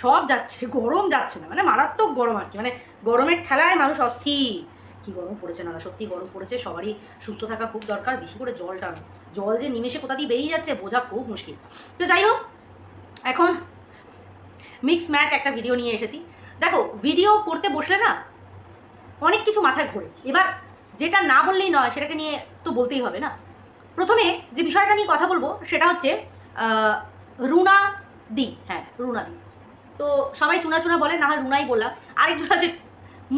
সব যাচ্ছে, গরম যাচ্ছে না। মানে মারাত্মক গরম আর কি। মানে গরমের ঠেলায় মানুষ অস্থির। কি গরম পড়েছে না সত্যি গরম পড়েছে। সবারই সুস্থ থাকা খুব দরকার, বেশি করে জল জলটা জল যে নিমেষে কোথা দিয়ে বেরিয়ে যাচ্ছে, বোঝা খুব মুশকিল। তো যাই হোক, এখন মিক্স ম্যাচ একটা ভিডিও নিয়ে এসেছি। দেখো ভিডিও করতে বসলে না অনেক কিছু মাথায় ঘোরে। এবার যেটা না বললেই নয়, সেটাকে নিয়ে তো বলতেই হবে না। প্রথমে যে বিষয়টা নিয়ে কথা বলব, সেটা হচ্ছে রুনা দি। হ্যাঁ রুনা দি। তো সবাই চুনা চুনা বলে, না রুনাই বললাম। আরেকজন আছে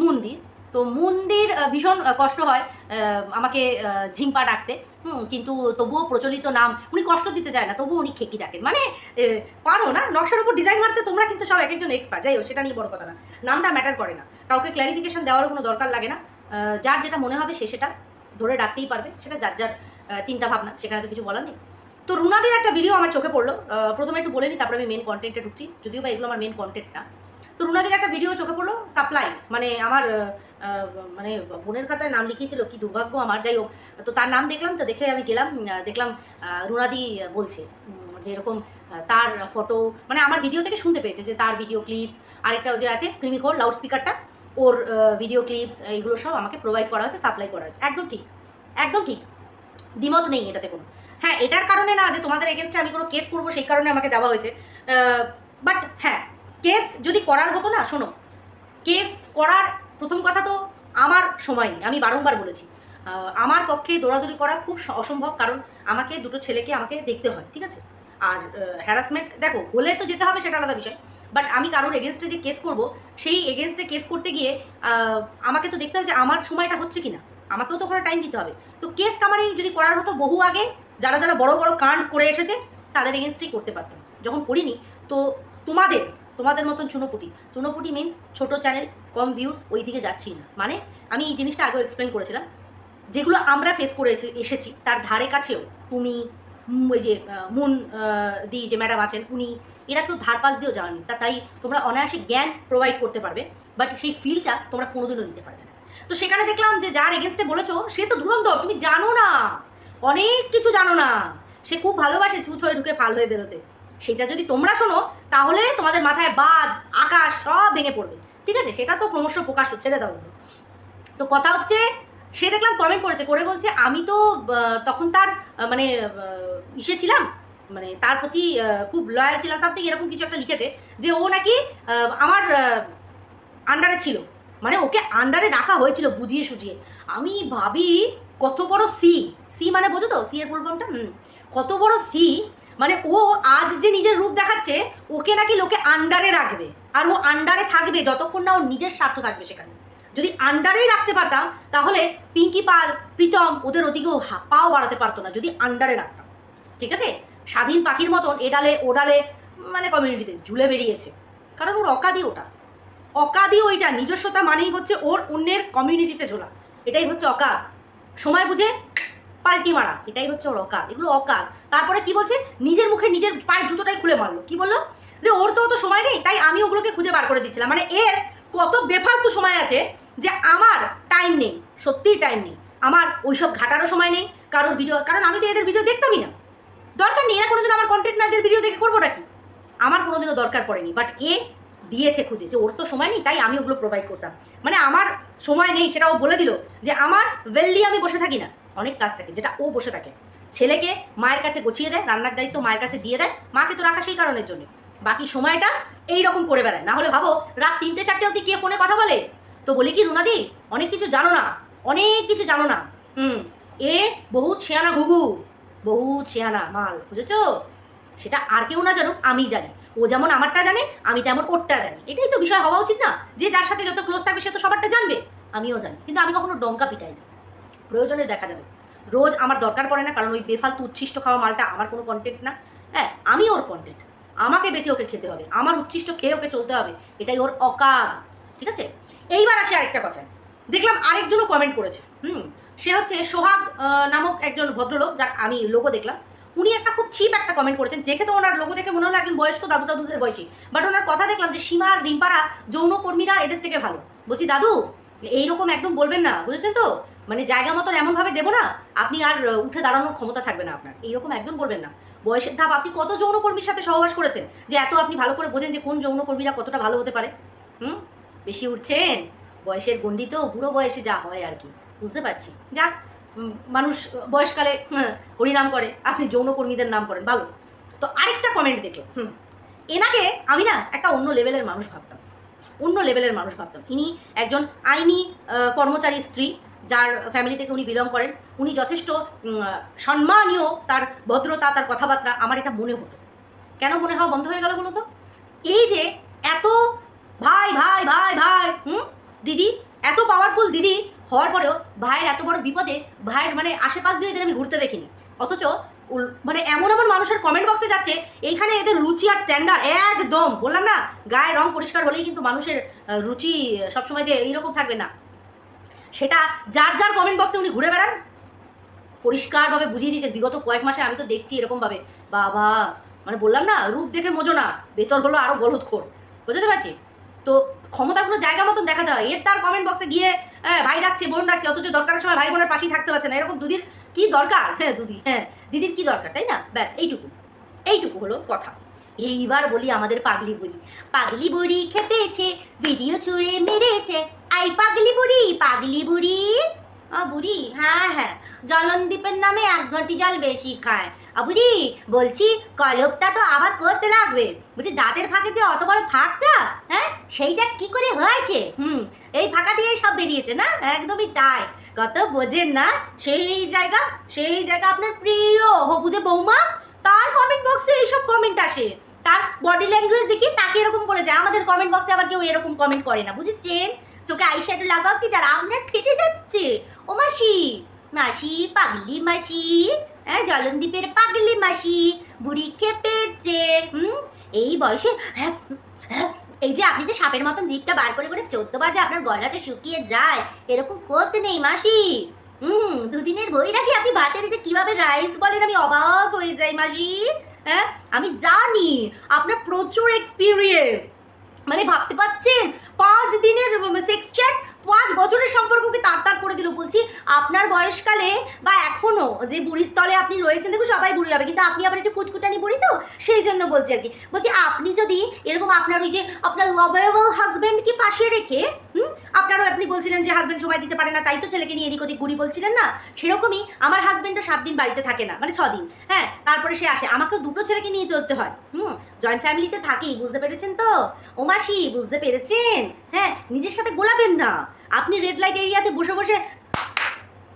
মন্দির। তো মন্দির ভীষণ কষ্ট হয় আমাকে ঝিম্পা ডাকতে। হুম, কিন্তু তবুও প্রচলিত নাম, উনি কষ্ট দিতে চায় না, তবুও উনি খেকি ডাকেন। মানে পারো না, নকশার উপর ডিজাইন মারতে তোমরা কিন্তু সব এক একজন এক্সপার্ট যাই হোক, সেটা নিয়ে বড় কথা না। নামটা ম্যাটার করে না। কাউকে ক্ল্যারিফিকেশন দেওয়ারও কোনো দরকার লাগে না। যার যেটা মনে হবে সে সেটা ধরে ডাকতেই পারবে। সেটা যার যার চিন্তা ভাবনা সেখানে তো কিছু বলার নেই। তো রুনাদের একটা ভিডিও আমার চোখে পড়ল। প্রথমে একটু বলে নিই তারপরে আমি মেন কন্টেন্টে ঢুকছি। যদিও বা এগুলো আমার মেন কন্টেন্ট না। তো রুনাদের একটা ভিডিও চোখে পড়ল সাপ্লাই মানে আমার মানে বোনের খাতায় নাম লিখিয়েছিল, কি দুর্ভাগ্য আমার। যাই হোক, তো তার নাম দেখলাম, তো দেখে আমি গেলাম দেখলাম রুনাদি বলছে যে এরকম তার ফটো মানে আমার ভিডিও থেকে শুনতে পেয়েছে যে তার ভিডিও ক্লিপস আরেকটা যে আছে ক্রিমিকোর লাউড স্পিকারটা ওর ভিডিও ক্লিপস এইগুলো সব আমাকে প্রোভাইড করা হচ্ছে সাপ্লাই করা হচ্ছে একদম ঠিক একদম ঠিক। দ্বিমত নেই এটাতে কোনো। হ্যাঁ এটার কারণে না যে তোমাদের এগেনস্টে আমি কোনো কেস করব, সেই কারণে আমাকে দেওয়া হয়েছে। বাট হ্যাঁ কেস যদি করার হতো না, শোনো কেস করার প্রথম কথা তো আমার সময় নেই, আমি বারংবার বলেছি। আমার পক্ষে দৌড়াদৌড়ি করা খুব অসম্ভব, কারণ আমাকে দুটো ছেলেকে আমাকে দেখতে হয়, ঠিক আছে? আর হ্যারাসমেন্ট দেখো, হলে তো যেতে হবে, সেটা আলাদা বিষয়। বাট আমি কারোর এগেনস্টে যে কেস করব, সেই এগেনস্টে কেস করতে গিয়ে আমাকে তো দেখতে হবে যে আমার সময়টা হচ্ছে কি না আমাকেও তো ওখানে টাইম দিতে হবে। তো কেস কামারি যদি করার হতো বহু আগে যারা যারা বড় বড় কাণ্ড করে এসেছে, তাদের এগেনস্টেই করতে পারতাম। যখন করিনি, তো তোমাদের তোমাদের মতন চুনোপুটি। চুনোপুটি মিন্স ছোট চ্যানেল কম ভিউজ ওই দিকে যাচ্ছি না। মানে আমি এই জিনিসটা আগেও এক্সপ্লেন করেছিলাম। যেগুলো আমরা ফেস করে এসেছি, তার ধারে কাছেও তুমি ওই যে মুন দি যে ম্যাডাম আছেন, উনি, এরা কেউ ধার পাশ দিয়েও যাওয়ানি তা তাই তোমরা অনায়াসে জ্ঞান প্রোভাইড করতে পারবে বাট সেই ফিলটা তোমরা কোনোদিনও নিতে পারবে না। তো সেখানে দেখলাম যে, যার এগেনস্টে বলেছ, সে তো ধুরন্ধর তুমি জানো না। অনেক কিছু জানো না। সে খুব ভালোবাসে ছুঁচ হয়ে ঢুকে ফাল হয়ে বেরোতে। সেটা যদি তোমরা শোনো, তাহলে তোমাদের মাথায় বাজ, আকাশ সব ভেঙে পড়বে। ঠিক আছে? সেটা তো ক্রমশ প্রকাশ ছেড়ে দাও। তো কথা হচ্ছে, সে দেখলাম কমেন্ট করেছে, করে বলছে, আমি তো তখন তার মানে ইসে ছিলাম। মানে তার প্রতি খুব লয়াল ছিলাম সামথিং এরকম কিছু একটা লিখেছে, যে ও নাকি আমার আন্ডারে ছিল। মানে ওকে আন্ডারে রাখা হয়েছিল বুঝিয়ে সুঝিয়ে। আমি ভাবি কত বড় সি সি মানে বোঝো তো? সি এর ফুল ফর্মটা কত বড় সি মানে ও আজ যে নিজের রূপ দেখাচ্ছে, ওকে নাকি লোকে আন্ডারে রাখবে। আর ও আন্ডারে থাকবে যতক্ষণ না ওর নিজের স্বার্থ থাকবে সেখানে। যদি আন্ডারেই রাখতে পারতাম, তাহলে পিঙ্কি পাল প্রীতম ওদের ওদিকেও পাও বাড়াতে পারতো না, যদি আন্ডারে রাখতাম। ঠিক আছে? স্বাধীন পাখির মতন এ ডালে ও ডালে মানে কমিউনিটিতে ঝুলে বেরিয়েছে। কারণ ওর অকাদি ওটা। অকাদি ওইটা, নিজস্বতা মানেই হচ্ছে ওর অন্যের কমিউনিটিতে ঝোলা। এটাই হচ্ছে অকাদ সময় বুঝে পাল্টি মারা। এটাই হচ্ছে ওর অকাদ এগুলো অকাদ তারপরে কি বলছে? নিজের মুখে নিজের পায়ের জুতোটাই খুলে মারলো। কি বলল? যে ওর তো অত সময় নেই, তাই আমি ওগুলোকে খুঁজে বার করে দিচ্ছিলাম। মানে এর কত বেফালতু সময় আছে যে আমার টাইম নেই, সত্যিই টাইম নেই। আমার ওইসব ঘাটারও সময় নেই, কারোর ভিডিও কারণ আমি তো এদের ভিডিও দেখতামই না। দরকার নেই, এরা কোনোদিন আমার কন্টেন্ট না এদের ভিডিও দেখে করব নাকি আমার কোনোদিনও দরকার পড়েনি। বাট এ দিয়েছে খুঁজে যে ওর তো সময় নেই, তাই আমি ওগুলো প্রোভাইড করতাম। মানে আমার সময় নেই সেটা ও বলে দিল যে আমার ওয়েললি আমি বসে থাকি না। অনেক কাজ থাকে, যেটা ও বসে থাকে। ছেলেকে মায়ের কাছে গুছিয়ে দেয়, রান্নার দায়িত্ব মায়ের কাছে দিয়ে দেয়, মাকে তো রাখা সেই কারণের জন্য। বাকি সময়টা এই রকম করে বেড়ায়। না হলে ভাবো, রাত তিনটে, চারটে অবধি কে ফোনে কথা বলে? তো বলি কি, রুনাদি, অনেক কিছু জানো না? অনেক কিছু জানো না? হুম, এ বহুত ছিয়ানা ঘুঘু। বহুত ছিয়ানা মাল, বুঝেছ? সেটা আর কেউ না জানুক আমি জানি। ও যেমন আমারটা জানে, আমি তেমন ওরটা জানি। এটাই তো বিষয়, হওয়া উচিত না? যে যার সাথে যত ক্লোজ থাকবে, সে তো সবারটা জানবে। আমিও জানি। কিন্তু আমি কখনো ডঙ্কা পিটাই না। প্রয়োজনে দেখা যাবে। রোজ আমার দরকার পড়ে না, কারণ ওই বেফালতু উচ্ছিষ্ট খাওয়া মালটা আমার কোনো কন্টেন্ট না। হ্যাঁ আমি ওর কন্টেন্ট আমাকে বেঁচে ওকে খেতে হবে। আমার উচ্ছিষ্ট খেয়ে ওকে চলতে হবে। এটাই ওর অকাল। ঠিক আছে? এইবার আসে আরেকটা কথা। দেখলাম আরেকজনও কমেন্ট করেছে। হুম, সে হচ্ছে সোহাগ নামক একজন ভদ্রলোক, যার আমি লোগো দেখলাম। উনি একটা খুব চিপ একটা কমেন্ট করেছেন। দেখে তো ওনার লোগো দেখে মনে হলো একজন বয়স্ক দাদু দাদুদের বয়সী। বাট ওনার কথা দেখলাম যে সীমা আর রিম্পারা যৌনকর্মীরা এদের থেকে ভালো। বলছি, দাদু, এইরকম একদম বলবেন না, বুঝেছেন তো? মানে জায়গা মতন এমনভাবে দেবো না, আপনি আর উঠে দাঁড়ানোর ক্ষমতা থাকবে না আপনার। এইরকম একদম বলবেন না। বয়সের ধাপ, আপনি কত যৌনকর্মীর সাথে সহবাস করেছেন যে এত আপনি ভালো করে বোঝেন যে কোন যৌনকর্মীরা কতটা ভালো হতে পারে? হুম? বেশি উঠছেন? বয়সের গণ্ডি তো বুড়ো বয়সে যা হয় আর কি। বুঝতে পারছি। যাক মানুষ বয়সকালে হ্যাঁ, হরিনাম করে আপনি যৌনকর্মীদের নাম করেন ভালো। তো আরেকটা কমেন্ট দেখে হুম এনাকে আমি না একটা অন্য লেভেলের মানুষ ভাবতাম অন্য লেভেলের মানুষ ভাবতাম। ইনি একজন আইনি কর্মচারী স্ত্রী যার ফ্যামিলি থেকে উনি বিলং করেন। উনি যথেষ্ট সম্মানীয় তার ভদ্রতা তার কথাবার্তা আমার এটা মনে হতো। কেন মনে হওয়া বন্ধ হয়ে গেল বলো তো? এই যে এত ভাই ভাই ভাই ভাই হুম দিদি এত পাওয়ারফুল দিদি হওয়ার পরেও ভাইয়ের এত বড় বিপদে ভাইয়ের মানে আশেপাশ দিয়ে এদের আমি ঘুরতে দেখিনি। অথচ মানে এমন এমন মানুষের কমেন্ট বক্সে যাচ্ছে, এইখানে এদের রুচি আর স্ট্যান্ডার্ড একদম। বললাম না, গায়ের রং পরিষ্কার হলেই কিন্তু মানুষের রুচি সবসময় যে এইরকম থাকবে না। সেটা যার যার কমেন্ট বক্সে উনি ঘুরে বেড়ান। পরিষ্কারভাবে বুঝিয়ে দিয়েছেন, বিগত কয়েক মাসে আমি তো দেখছি এরকমভাবে। বাবা মানে বললাম না, রূপ দেখে মোজো না ভেতর হলো আরও গলদখোর। বুঝতে পারছি? তো ক্ষমতাগুলো জায়গা মতন দেখাতে হয়। এর তার কমেন্ট বক্সে গিয়ে হ্যাঁ ভাই ডাকছে, বোন ডাকছে, অথচ দরকারের সময় ভাই বোনের পাশেই থাকতে পারছে না। এরকম দুদির কি দরকার? হ্যাঁ দুদি হ্যাঁ দিদির কি দরকার, তাই না? ব্যাস, এইটুকু। এইটুকু হলো কথা। এইবার বলি আমাদের পাগলি বুড়ি। পাগলি বুড়ি খেপেছে ভিডিও চুড়ে মেরেছে। আই পাগলি বুড়ি পাগলি বুড়ি। আ বুড়ি হ্যাঁ হ্যাঁ। জলনদীপের নামে এক ঘন্টি জল বেশি খায়। বুড়ি, বলছি কলপটা তো আবার করতে লাগবে। বলছি দাঁতের ফাঁকে যে অত বড় ফাঁকটা হ্যাঁ? সেইটা কি করে হয়েছে? হুম, এই ফাঁকা দিয়েই সব বেরিয়েছে, না? একদমই তাই। কত বোঝেন না? সেই জায়গা সেই জায়গা আপনার প্রিয়। হবুজে বৌমা? তার কমেন্ট বক্সে এইসব কমেন্ট আসে। তার বডি ল্যাঙ্গুয়েজ দেখি তাকে এরকম বলে যায়। আমাদের কমেন্ট বক্সে আবার কেউ এরকম কমেন্ট করে না, বুঝেছেন? চোখে আই শ্যাডো লাগাও কি, যারা আপনার ফেটে যাচ্ছে? ও মাসি মাসি, পাগলি মাসি। হ্যাঁ জলনদীপের পাগলি মাসি বুড়ি খেপেছে হুম? এই বয়সে হ্যাঁ হ্যাঁ, এই যে আপনি যে সাপের মতন জিভটা বার করে করে চোদ্দ বার যে আপনার গলাটা শুকিয়ে যায় এরকম করতে নেই মাসি। হুম দুদিনের বইটাকে আপনি ভাতের যে কীভাবে রাইস বলেন আমি অবাক হয়ে যাই মাসি। হ্যাঁ আমি জানি আপনার প্রচুর এক্সপিরিয়েন্স মানে ভাবতে পারছেন পাঁচ দিনের সেক্স চ্যাট পাঁচ বছরের সম্পর্ককে তার তার করে দিল? বলছি, আপনার বয়সকালে বা এখনও যে বুড়ির তলে আপনি রয়েছেন, দেখুন সবাই বুড়ি হবে, কিন্তু আপনি আবার একটু কুটকুটানি বুড়ি তো? সেই জন্য বলছি আর কি। বলছি, আপনি যদি এরকম আপনার ওই যে আপনার লভেবল হাজব্যান্ডকে পাশে রেখে, হুম আপনারও আপনি বলছিলেন যে হাজব্যান্ড সময় দিতে পারে না, তাই তো ছেলেকে নিয়ে এদিক ওদিক ঘুরি বলছিলেন না? সেরকমই আমার হাজব্যান্ডও সাত দিন বাড়িতে থাকে না মানে ছ দিন হ্যাঁ? তারপরে সে আসে। আমাকেও দুটো ছেলেকে নিয়ে চলতে হয়। হুম? জয়েন্ট ফ্যামিলিতে থাকি বুঝতে পেরেছেন তো? ও মাসি, বুঝতে পেরেছেন? হ্যাঁ? নিজের সাথে গোলাবেন না। আপনি রেড লাইট এরিয়াতে বসে বসে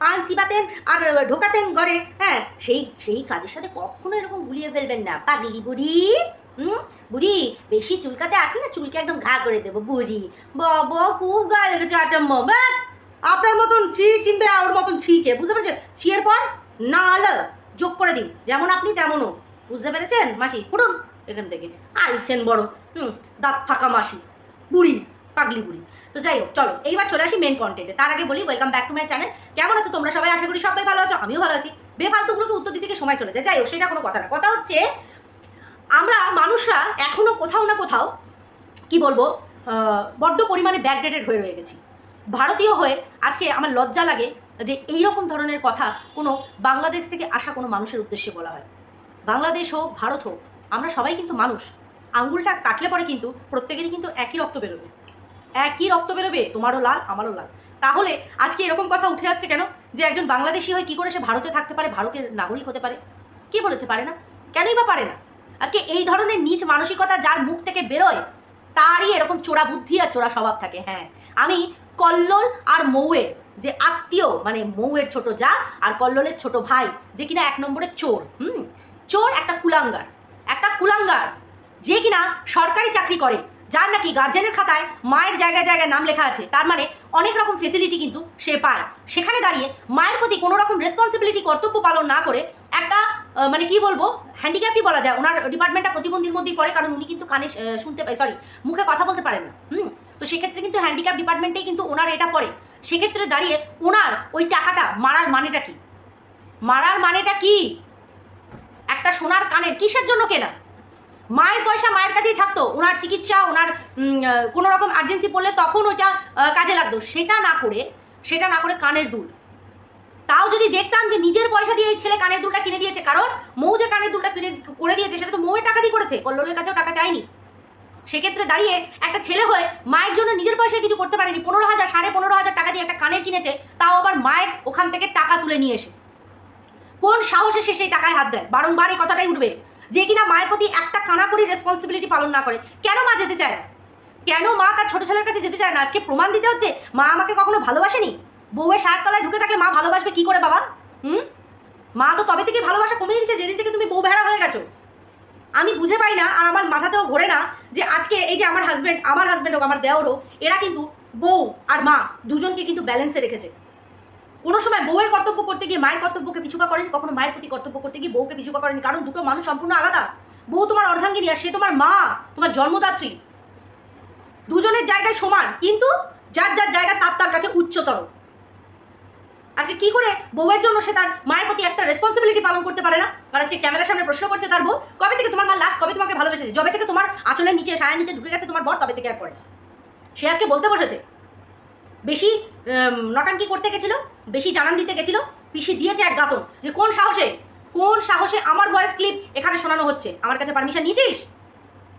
পান চিবাতেন আর ঢোকাতেন ঘরে হ্যাঁ? সেই সেই কাজের সাথে কখনো এরকম গুলিয়ে ফেলবেন না। পাগলি বুড়ি! হুম? বুড়ি, বেশি চুলকাতে আসলে না চুলকে একদম ঘা করে দেবো, বুড়ি। বাবা, খুব গায়ে লেগেছে আটাম্ম আপনার মতন ছি চিনবে ওর মতন ছিকে বুঝতে পেরেছেন? ছিয়ের পর না আলো যোগ করে দিন, যেমন আপনি তেমনও বুঝতে পেরেছেন, মাসি? ফুটুন এখান থেকে। আইছেন বড়, হুম, দাঁত ফাঁকা মাসি। বুড়ি, পাগলি বুড়ি। তো যাই হোক, চলো, এইবার চলে আসি মেন কন্টেন্টে তার আগে বলি welcome back to my channel কেমন আছো তোমরা সবাই? আশা করি সবাই ভালো আছো, আমিও ভালো আছি। বেফালতুগুলোকে উত্তর দিতে সময় চলে যায়। যাই হোক, সেটা কোনো কথা না। কথা হচ্ছে আমরা মানুষরা এখনও কোথাও না কোথাও, কি বলব বড্ড পরিমাণে ব্যাকডেটেড হয়ে রয়ে গেছি। ভারতীয় হয়ে আজকে আমার লজ্জা লাগে যে এই রকম ধরনের কথা কোনো বাংলাদেশ থেকে আসা কোনো মানুষের উদ্দেশ্যে বলা হয়। বাংলাদেশ হোক, ভারত হোক, আমরা সবাই কিন্তু মানুষ। আঙ্গুলটা কাটলে পরে কিন্তু প্রত্যেকেরই কিন্তু একই রক্ত বেরোবে। একই রক্ত বেরোবে, তোমারও লাল, আমারও লাল। তাহলে আজকে এরকম কথা উঠে আসছে কেন? যে একজন বাংলাদেশি হয়ে কি করে সে ভারতে থাকতে পারে, ভারতের নাগরিক হতে পারে? কে বলেছে পারে না? কেনই বা পারে না? আজকে এই ধরনের নিজ মানসিকতা যার মুখ থেকে বেরোয়, তারই এরকম চোরা বুদ্ধি আর চোরা স্বভাব থাকে হ্যাঁ। আমি কল্লোল আর মৌয়ের যে আত্মীয় মানে মৌয়ের ছোট যা আর কল্লোলের ছোট ভাই, যে কিনা এক নম্বরের চোর, হুম? চোর একটা কুলাঙ্গার একটা কুলাঙ্গার, যে কিনা সরকারি চাকরি করে, যার নাকি গার্জেনের খাতায় মায়ের জায়গায় জায়গায় নাম লেখা আছে, তার মানে অনেক রকম ফেসিলিটি কিন্তু সে পায়। সেখানে দাঁড়িয়ে মায়ের প্রতি কোনো রকম রেসপন্সিবিলিটি কর্তব্য পালন না করে মানে কি বলব? হ্যান্ডিক্যাপই বলা যায়। ওনার ডিপার্টমেন্টটা প্রতিবন্ধীর মধ্যেই পড়ে, কারণ উনি কিন্তু কানে শুনতে পায় সরি মুখে কথা বলতে পারেন না, হুম? তো সেক্ষেত্রে কিন্তু হ্যান্ডিক্যাপ ডিপার্টমেন্টেই কিন্তু ওনার এটা পড়ে। সেক্ষেত্রে দাঁড়িয়ে ওনার ওই টাকাটা মারার মানেটা কি? মারার মানেটা কি? একটা সোনার কানের কিসের জন্য কেনা? মায়ের পয়সা মায়ের কাছেই থাকতো, ওনার চিকিৎসা, ওনার কোনো রকম আর্জেন্সি পড়লে তখন ওইটা কাজে লাগতো। সেটা না করে, সেটা না করে কানের দুল। তাও যদি দেখতাম যে নিজের পয়সা দিয়ে এই ছেলে কানের দুলটা কিনে দিয়েছে, কারণ মৌ যে কানের দুলটা কিনে করে দিয়েছে সেটা তো মৌয়ের টাকা দিয়ে করেছে, কল্লোলের কাছেও টাকা চায়নি। সেক্ষেত্রে দাঁড়িয়ে একটা ছেলে হয়ে মায়ের জন্য নিজের পয়সায় কিছু করতে পারেনি, পনেরো হাজার, সাড়ে পনেরো হাজার টাকা দিয়ে একটা কানের কিনেছে, তাও আবার মায়ের ওখান থেকে টাকা তুলে নিয়ে এসে। কোন সাহসে সে সেই টাকায় হাত দেয়? বারংবার এই কথাটাই উঠবে। যে কিনা মায়ের প্রতি একটা কানাকড়ি রেসপন্সিবিলিটি পালন না করে। কেন মা যেতে চায় কেন মা তার ছোট ছেলের কাছে যেতে চায় না? আজকে প্রমাণ দিতে হচ্ছে, মা আমাকে কখনো ভালোবাসেনি? বউয়ের সাত তলায় ঢুকে থাকে মা ভালোবাসবে কি করে বাবা? হুম? মা তো তবে থেকে ভালোবাসা কমিয়ে দিচ্ছে, যেদিন থেকে তুমি বউ ভেড়া হয়ে গেছো। আমি বুঝে পাই না, আর আমার মাথাতেও ঘোরে না, যে আজকে এই যে আমার হাজব্যান্ড আমার হাজব্যান্ড হোক, আমার দেওয়ারও এরা কিন্তু বউ আর মা দুজনকে কিন্তু ব্যালেন্সে রেখেছে। কোনো সময় বউয়ের কর্তব্য করতে গিয়ে মায়ের কর্তব্যকে পিছুপা করেনি, কখনো মায়ের প্রতি কর্তব্য করতে গিয়ে বউকে পিছুপা করেনি, কারণ দুটো মানুষ সম্পূর্ণ আলাদা। বউ তোমার অর্ধাঙ্গিনী আর সে তোমার মা, তোমার জন্মদাত্রী। দুজনের জায়গায় সমান, কিন্তু যার যার জায়গা তার তার কাছে উচ্চতর। আজকে কি করে বউয়ের জন্য সে তার মায়ের প্রতি একটা রেসপন্সিবিলিটি পালন করতে পারে না? আর আজকে ক্যামেরার সামনে প্রশ্ন করছে তার বউ, কবে থেকে তোমার মা লাস্ট কবে তোমাকে ভালোবেসেছে? যবে থেকে তোমার আঁচলের নিচে, সায়ের নিচে ঢুকে গেছে তোমার বর, তবে থেকে আর করে সে আজকে বলতে বসেছে, বেশি নটাঙ্কি করতে গেছিল, বেশি জানান দিতে গেছিল, পিসি দিয়েছে এক গাতন। যে কোন সাহসে কোন সাহসে আমার ভয়েস ক্লিপ এখানে শোনানো হচ্ছে? আমার কাছে পারমিশন নিয়েছিস?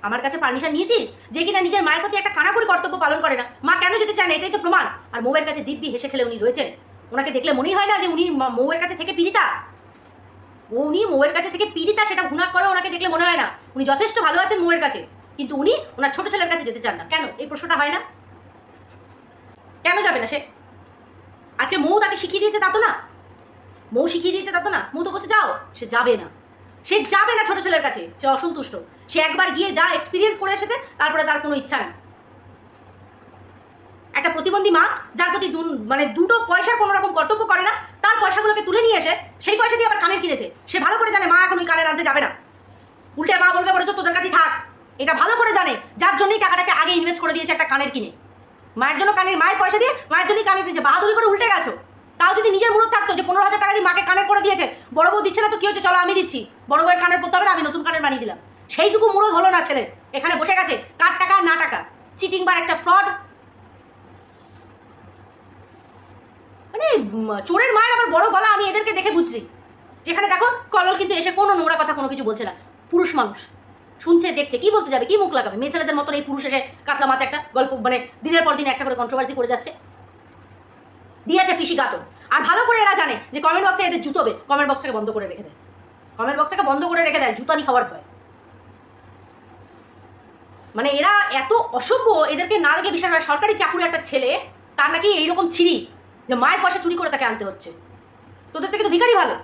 আমার কাছে পারমিশন নিয়েছিস? যে কিনা নিজের মায়ের প্রতি একটা কানাকড়ি কর্তব্য পালন করে না। মা কেন যেতে চান এটাই তো প্রমাণ। আর মৌয়ের কাছে দিব্যি হেসে খেলে উনি রয়েছেন। ওনাকে দেখলে মনেই হয় না যে উনি মৌয়ের কাছে থেকে পীড়িতা। উনি মৌয়ের কাছে থেকে পীড়িতা সেটা গুণাক করে ওনাকে দেখলে মনে হয় না। উনি যথেষ্ট ভালো আছেন মৌয়ের কাছে, কিন্তু উনি ওনার ছোট ছেলের কাছে যেতে চান না। কেন? এই প্রশ্নটা হয় না? কেন যাবে না সে? আজকে মৌ তাকে শিখিয়ে দিয়েছে তা তো না। মৌ শিখিয়ে দিয়েছে তা তো না। মৌ তো বলছে, যাও। সে যাবে না। সে যাবে না ছোট ছেলের কাছে। সে অসন্তুষ্ট। সে একবার গিয়ে যা এক্সপিরিয়েন্স করে এসেছে, তারপরে তার কোনো ইচ্ছা নেই। একটা প্রতিবন্ধী মা, যার প্রতি মানে দুটো পয়সার কোনো রকম কর্তব্য করে না, তার পয়সাগুলোকে তুলে নিয়ে এসে সেই পয়সা দিয়ে আবার কানের কিনেছে। সে ভালো করে জানে মা এখন ওই কানের আনতে যাবে না। উল্টে মা বলবে, বলেছ তোদের কাছেই থাক। এটা ভালো করে জানে, যার জন্যই টাকাটাকে আগে ইনভেস্ট করে দিয়েছে একটা কানের কিনে। মায়ের জন্য কানের, মায়ের পয়সা দিয়ে মায়ের জন্যই কানের কিনেছে। বাহাদুরি করে উল্টে গেছো। তাও যদি নিজের মুরত থাকতো যে পনেরো হাজার টাকা দিয়ে মাকে কানের করে দিয়েছে, বড় বউ দিচ্ছে না তো কি হচ্ছে? চলো আমি দিচ্ছি। বড় বউয়ের কানের পড়তে হবে আমি নতুন কানের বানিয়ে দিলাম। সেইটুকু মুরত হলো না ছেলে এখানে বসে গেছে, কার টাকা না টাকা। চিটিং বার একটা ফ্রড মানে চোরের মায়ের আবার বড় গলা আমি এদেরকে দেখে বুঝছি। যেখানে দেখো, কলল কিন্তু এসে কোনো নোংরা কথা কোনো কিছু বলছে না। পুরুষ মানুষ। শুনছে, দেখছে, কি বলতে যাবে, কি মুখ লাগাবে? মেয়ে ছেলেদের মতন এই পুরুষ এসে কাতলা মাছ একটা গল্প মানে দিনের পর দিন একটা করে কন্ট্রোভার্সি করে যাচ্ছে। দিয়েছে পিসি গাতন। আর ভালো করে এরা জানে যে কমেন্ট বক্সে এদের জুতোবে কমেন্ট বক্সটাকে বন্ধ করে রেখে দেয়। কমেন্ট বক্সটাকে বন্ধ করে রেখে দেয় জুতানি খাওয়ার ভয়। মানে এরা এত অসভ্য, এদেরকে না দেখে বিশ্বাস করে সরকারি চাকুরি একটা ছেলে, তার নাকি এইরকম ছিঁড়ি যে মায়ের পয়সা চুরি করে তাকে আনতে হচ্ছে। তোদের থেকে তো ভিখারি ভালো।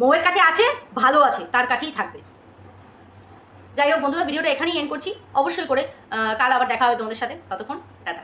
মৌয়ের কাছে আছে, ভালো আছে, তার কাছেই থাকবে। যাই হোক বন্ধুরা, ভিডিওটা এখানেই এন্ড করছি। অবশ্যই করে কাল আবার দেখা হবে তোমাদের সাথে। ততক্ষণ, টাটা।